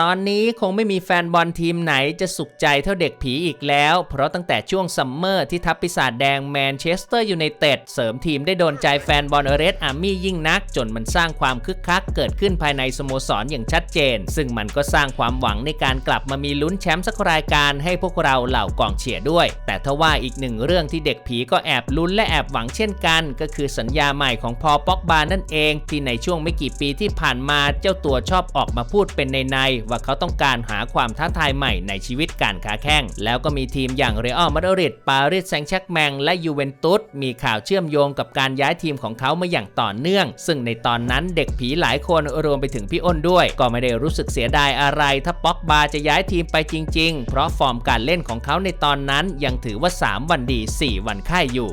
ตอนนี้คงไม่มีแฟนบอลทีมไหนจะสุขใจเท่าเด็กผีอีกแล้ว เพราะตั้งแต่ช่วงซัมเมอร์ที่ทัพปีศาจแดงแมนเชสเตอร์ยูไนเต็ดเสริมทีมได้โดนใจแฟนบอลเรดอาร์มี่ยิ่งนัก จนมันสร้างความคึกคักเกิดขึ้นภายในสโมสรอย่างชัดเจน ซึ่งมันก็สร้างความหวังในการกลับมามีลุ้นแชมป์สักรายการให้พวกเราเหล่ากองเชียร์ด้วย แต่ทว่าอีกหนึ่งเรื่องที่เด็กผีก็แอบลุ้นและแอบหวังเช่นกัน ก็คือสัญญาใหม่ของพอป็อกบานั่นเอง ที่ในช่วงไม่กี่ปีที่ผ่านมาเจ้าตัวชอบออกมาพูดเป็นในๆว่าเขาต้องการหาความท้าทายใหม่ในชีวิตการค้าแข่งแล้วก็มีทีมอย่างเรอัลมาดริดปารีสแซงต์แชร์กแมงและยูเวนตุสมีข่าวเชื่อมโยงกับการย้ายทีมของเขามาอย่างต่อเนื่อง ซึ่งในตอนนั้นเด็กผีหลายคนรวมไปถึงพี่อ้นด้วย ก็ไม่ได้รู้สึกเสียดายอะไรถ้าป็อกบาจะย้ายทีมไปจริง ๆ เพราะฟอร์มการเล่นของเขาในตอนนั้นยังถือว่า 3 วันดี 4 วันไข่อยู่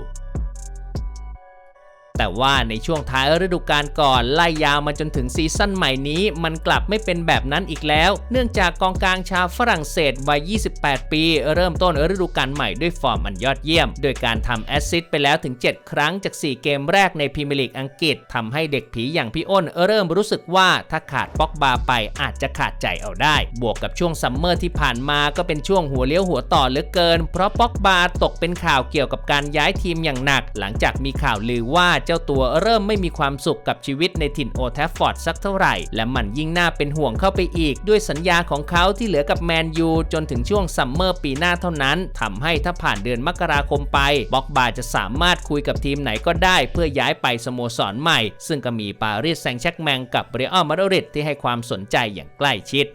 แต่ว่าในช่วงท้ายฤดูกาลก่อนไล่ยาวมาจนถึงซีซั่นใหม่นี้ มันกลับไม่เป็นแบบนั้นอีกแล้ว เนื่องจากกองกลางชาวฝรั่งเศสวัย 28 ปี เริ่มต้นฤดูกาลใหม่ด้วยฟอร์มอันยอดเยี่ยม โดยการทำแอสซิสต์ไปแล้วถึง 7 ครั้งจาก 4 เกมแรกในพรีเมียร์ลีกอังกฤษทำให้เด็กผีอย่างพี่อ้นเริ่มรู้สึกว่าถ้าขาดป็อกบาไปอาจจะขาดใจเอาได้ บวกกับช่วงซัมเมอร์ที่ผ่านมาก็เป็นช่วงหัวเลี้ยวหัวต่อเหลือเกิน เพราะป็อกบาตกเป็นข่าวเกี่ยวกับการย้ายทีมอย่างหนัก หลังจากมีข่าวลือว่าเจ้าตัวเริ่มไม่มีความสุขกับชีวิตในถิ่นโอแทฟฟอร์ดสักเท่าไหร่ และมันยิ่งน่าเป็นห่วงเข้าไปอีก ด้วยสัญญาของเขาที่เหลือกับแมนยูจนถึงช่วงซัมเมอร์ปีหน้าเท่านั้นทำให้ถ้าผ่านเดือนมกราคมไปบ็อกบาจะสามารถคุยกับทีมไหนก็ได้ เพื่อย้ายไปสโมสรใหม่ ซึ่งก็มีปารีสแซงต์แชร์กแมงกับเรอัลมาดริดที่ให้ความสนใจอย่างใกล้ชิด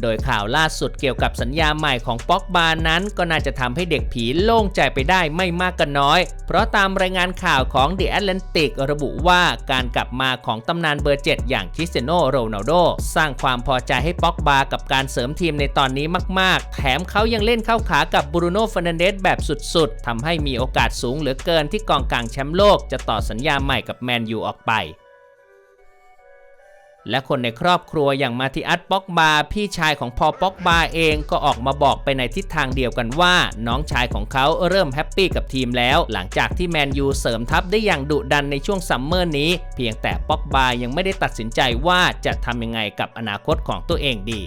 โดยข่าวล่าสุดเกี่ยวกับสัญญาใหม่ของป็อกบานั้นก็น่าจะทำให้เด็กผีโล่งใจไปได้ไม่มากก็น้อย เพราะตามรายงานข่าวของ The Atlantic ระบุว่าการกลับมาของตำนานเบอร์ 7 อย่างคริสเตียโนโรนัลโดสร้างความพอใจให้ป็อกบากับการเสริมทีมในตอนนี้มาก ๆ แถมเขายังเล่นเข้าขากับบรูโน่ฟ e นเดสแบบสุด ๆทำให้มีโอกาสสูงเหลือเกินที่กองกลางแชมป์โลกจะต่อสัญญาใหม่กับแมนยูออกไป และคนในครอบครัวอย่างมาติอัสป็อกบา พี่ชายของพอป็อกบาเองก็ออกมาบอกไปในทิศทางเดียวกันว่า น้องชายของเขาเริ่มแฮปปี้กับทีมแล้ว หลังจากที่แมนยูเสริมทัพได้อย่างดุดันในช่วงซัมเมอร์นี้ เพียงแต่ป็อกบายังไม่ได้ตัดสินใจว่าจะทำยังไงกับอนาคตของตัวเองดี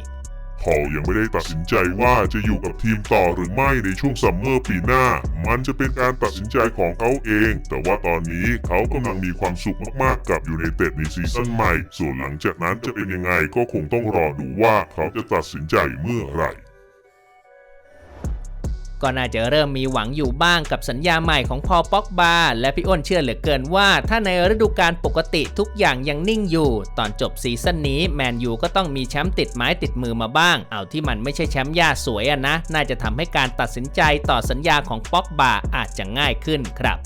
เขายังไม่ได้ตัดสินใจว่าจะอยู่กับทีมต่อหรือไม่ในช่วงซัมเมอร์ปีหน้า มันจะเป็นการตัดสินใจของเขาเอง แต่ว่าตอนนี้เขากำลังมีความสุขมากๆกับยูไนเต็ดในซีซั่นใหม่ ส่วนหลังจากนั้นจะเป็นยังไงก็คงต้องรอดูว่าเขาจะตัดสินใจเมื่อไหร่ ก็น่าจะเริ่มมีหวังอยู่บ้างกับสัญญาใหม่ของพอป็อกบาและพี่อ้นเชื่อเหลือเกินว่า ถ้าในฤดูกาลปกติทุกอย่างยังนิ่งอยู่ ตอนจบซีซั่นนี้แมนยูก็ต้องมีแชมป์ติดไม้ติดมือมาบ้าง เอาที่มันไม่ใช่แชมป์ย่าสวยอะนะ น่าจะทำให้การตัดสินใจต่อสัญญาของป็อกบาอาจจะง่ายขึ้นครับ